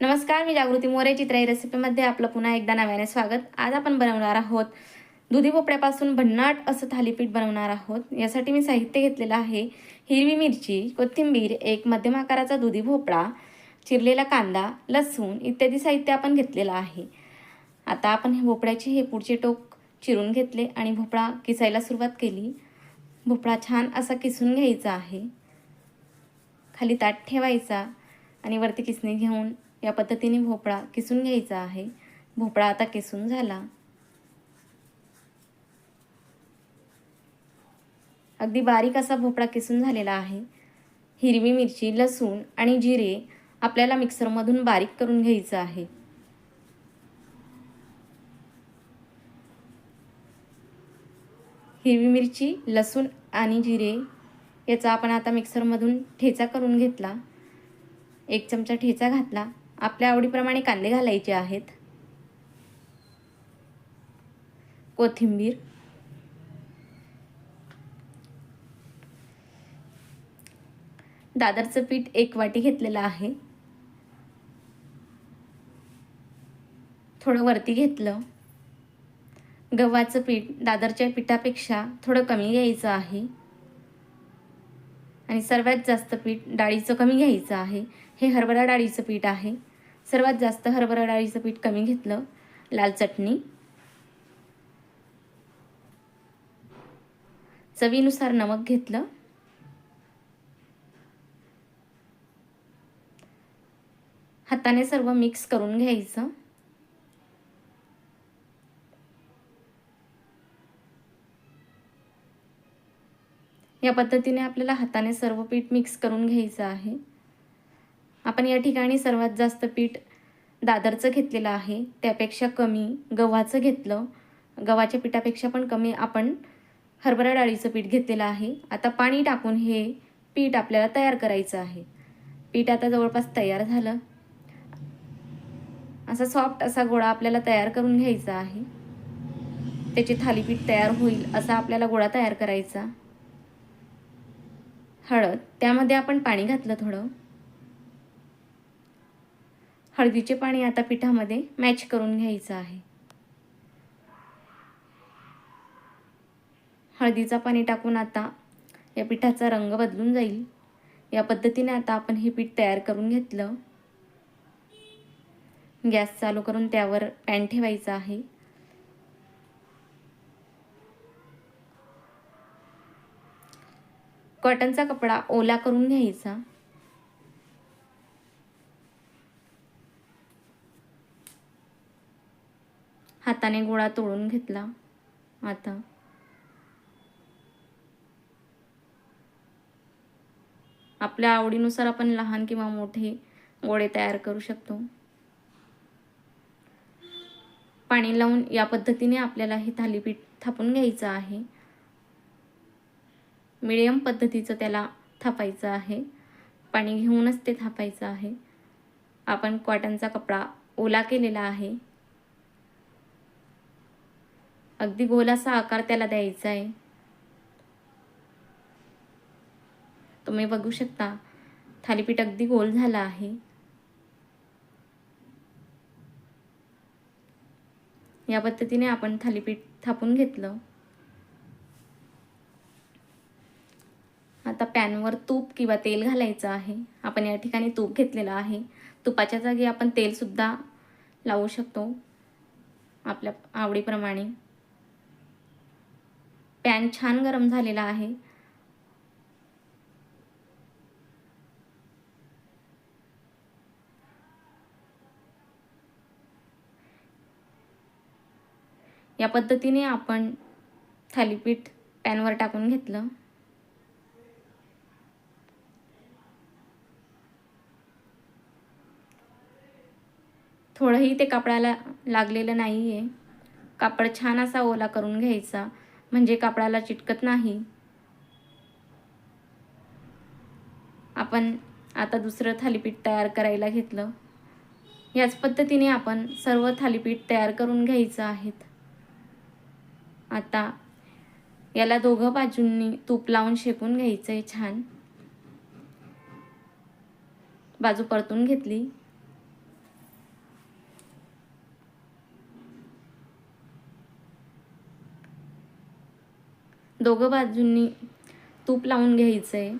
नमस्कार मी जागृती मोरे. चित्राई रेसिपीमध्ये आपलं पुन्हा एकदा नव्याने स्वागत. आज आपण बनवणार आहोत दुधी भोपळ्यापासून भन्नाट असं थालीपीठ बनवणार आहोत. यासाठी मी साहित्य घेतलेलं आहे. हिरवी मिरची कोथिंबीर एक मध्यम आकाराचा दुधी भोपळा चिरलेला कांदा लसूण इत्यादी साहित्य आपण घेतलेलं आहे. आता आपण हे भोपळ्याचे हे पुढचे टोक चिरून घेतले आणि भोपळा किसायला सुरुवात केली. भोपळा छान असा किसून घ्यायचा आहे. खाली ताट ठेवायचा आणि वरती किसणी घेऊन या पद्धतीने भोपळा किसून घ्यायचा आहे. भोपळा आता किसून झाला. अगदी बारीक असा भोपळा किसून झालेला आहे. हिरवी मिरची लसूण आणि जिरे आपल्याला मिक्सरमधून बारीक करून घ्यायचं आहे. हिरवी मिरची लसूण आणि जिरे याचा आपण आता मिक्सरमधून ठेचा करून घेतला. एक चमचा ठेचा घातला. आपल्या आवडीप्रमाणे कांदे घालायचे आहेत. कोथिंबीर. दादरचं पीठ एक वाटी घेतलेलं आहे. थोडं वरती घेतलं. गव्हाचं पीठ दादरच्या पिठापेक्षा थोडं कमी घ्यायचं आहे. आणि सर्वात जास्त पीठ डाळीचं कमी घ्यायचं आहे. हे हरभरा डाळीचं पीठ आहे. सर्वात जास्त हरभरा डाळीचं पीठ कमी घेतलं. लाल चटणी. चवीनुसार नमक घेतलं. हाताने सर्व मिक्स करून घ्यायचं. या पद्धतीने आपल्याला हाताने सर्व पीठ मिक्स करून घ्यायचं आहे. आपण या ठिकाणी सर्वात जास्त पीठ दादरचं घेतलेलं आहे. त्यापेक्षा कमी गव्हाचं घेतलं. गव्हाच्या पिठापेक्षा पण कमी आपण हरभरा डाळीचं पीठ घेतलेलं आहे. आता पाणी टाकून हे पीठ आपल्याला तयार करायचं आहे. पीठ आता जवळपास तयार झालं. असा सॉफ्ट असा गोळा आपल्याला तयार करून घ्यायचा आहे. त्याचे थालीपीठ तयार होईल असा आपल्याला गोळा तयार करायचा. हळद त्यामध्ये आपण पाणी घातलं थोडं. हळदीचे पाणी आता पिठामध्ये मॅच करून घ्यायचं आहे. हळदीचं पाणी टाकून आता या पिठाचा रंग बदलून जाईल. या पद्धतीने आता आपण हे पीठ तयार करून घेतलं. गॅस चालू करून त्यावर पॅन ठेवायचा आहे. कॉटनचा कपडा ओला करून घ्यायचा. हाताने गोळा तोडून घेतला. आता आपल्या आवडीनुसार आपण लहान किंवा मोठे गोळे तयार करू शकतो. पाणी लावून या पद्धतीने आपल्याला हे थालीपीठ थापून घ्यायचं आहे. मिडियम पद्धतीचं त्याला थापायचं आहे. पाणी घेऊनच ते थापायचं आहे. आपण कॉटनचा कपडा ओला केलेला आहे. अगदी गोलासा आकार त्याला द्यायचा आहे. तुम्ही बघू शकता थालीपीठ अगदी गोल झाला आहे. या पद्धतीने आपण थालीपीठ थापून घेतलं. आता पॅनवर तूप किंवा तेल घालायचं आहे. आपण या ठिकाणी तूप घेतलेलं आहे. तुपाच्या जागी आपण तेलसुद्धा लावू शकतो. आपल्या आवडीप्रमाणे. पॅन छान गरम झालेला आहे. या पद्धतीने आपण थालीपीठ पॅनवर टाकून घेतलं. थोडंही ते कापडाला लागलेलं नाही आहे कापड छान असा ओला करून घ्यायचा. म्हणजे कापडाला चिटकत नाही. आपण आता दुसरं थालीपीठ तयार करायला घेतलं. याच पद्धतीने आपण सर्व थालीपीठ तयार करून घ्यायचं आहेत. आता याला दोघं बाजूंनी तूप लावून शेकून घ्यायचं आहे छान. बाजू परतून घेतली. दोघं बाजूंनी तूप लावून घ्यायचं आहे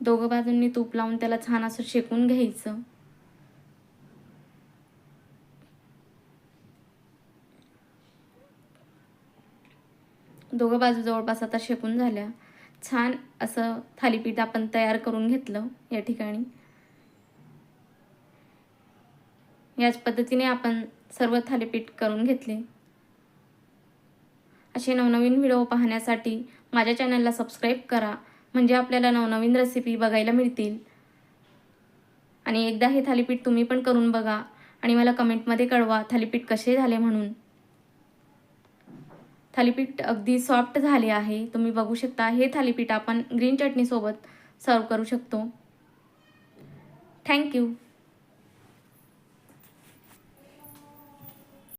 दोघं बाजूंनी तूप लावून त्याला छान असं शेकून घ्यायचं. दोघं बाजू जवळपास आता शेकून झाल्या. छान असं थालीपीठ आपण तयार करून घेतलं या ठिकाणी. याच पद्धतीने आपण सर्व थालीपीठ करून घेतले. असे नवनवीन व्हिडिओ पाहण्यासाठी माझ्या चॅनलला सबस्क्राईब करा म्हणजे आपल्याला नवनवीन रेसिपी बघायला मिळतील. आणि एकदा हे थालीपीठ तुम्ही पण करून बघा आणि मला कमेंटमध्ये कळवा थालीपीठ कसे झाले म्हणून. थालीपीठ अगदी सॉफ्ट झाले आहे. तुम्ही बघू शकता हे थालीपीठ आपण ग्रीन चटणीसोबत सर्व करू शकतो. थँक्यू.